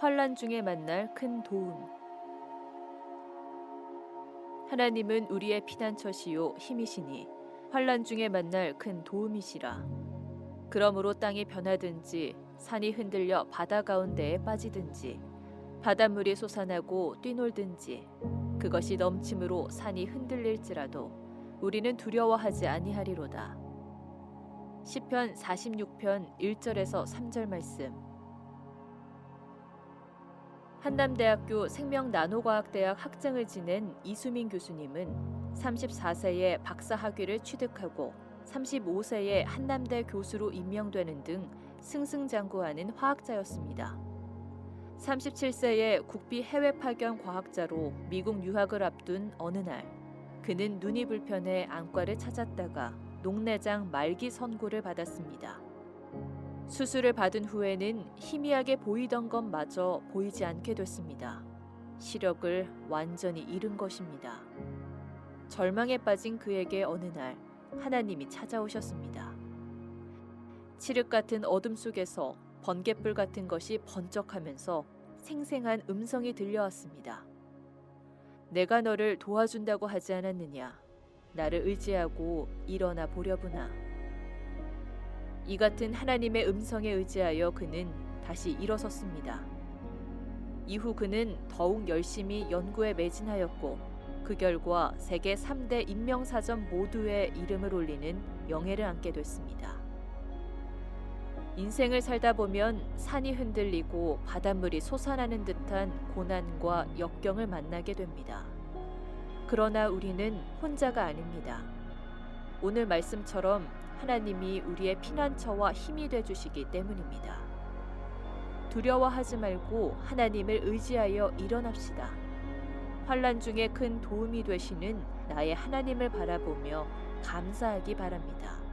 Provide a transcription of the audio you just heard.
환란 중에 만날 큰 도움. 하나님은 우리의 피난처시요 힘이시니 환란 중에 만날 큰 도움이시라. 그러므로 땅이 변하든지 산이 흔들려 바다 가운데에 빠지든지 바닷물이 솟아나고 뛰놀든지 그것이 넘침으로 산이 흔들릴지라도 우리는 두려워하지 아니하리로다. 시편 46편 1절에서 3절 말씀. 한남대학교 생명나노과학대학 학장을 지낸 이수민 교수님은 34세에 박사 학위를 취득하고 35세에 한남대 교수로 임명되는 등 승승장구하는 화학자였습니다. 37세에 국비 해외 파견 과학자로 미국 유학을 앞둔 어느 날 그는 눈이 불편해 안과를 찾았다가 녹내장 말기 선고를 받았습니다. 수술을 받은 후에는 희미하게 보이던 것마저 보이지 않게 됐습니다. 시력을 완전히 잃은 것입니다. 절망에 빠진 그에게 어느 날 하나님이 찾아오셨습니다. 칠흑 같은 어둠 속에서 번개불 같은 것이 번쩍하면서 생생한 음성이 들려왔습니다. 내가 너를 도와준다고 하지 않았느냐? 나를 의지하고 일어나 보려구나. 이 같은 하나님의 음성에 의지하여 그는 다시 일어섰습니다. 이후 그는 더욱 열심히 연구에 매진하였고 그 결과 세계 3대 인명사전 모두의 이름을 올리는 명예를 안게 됐습니다. 인생을 살다 보면 산이 흔들리고 바닷물이 솟아나는 듯한 고난과 역경을 만나게 됩니다. 그러나 우리는 혼자가 아닙니다. 오늘 말씀처럼 하나님이 우리의 피난처와 힘이 돼 주시기 때문입니다. 두려워하지 말고 하나님을 의지하여 일어납시다. 환란 중에 큰 도움이 되시는 나의 하나님을 바라보며 감사하기 바랍니다.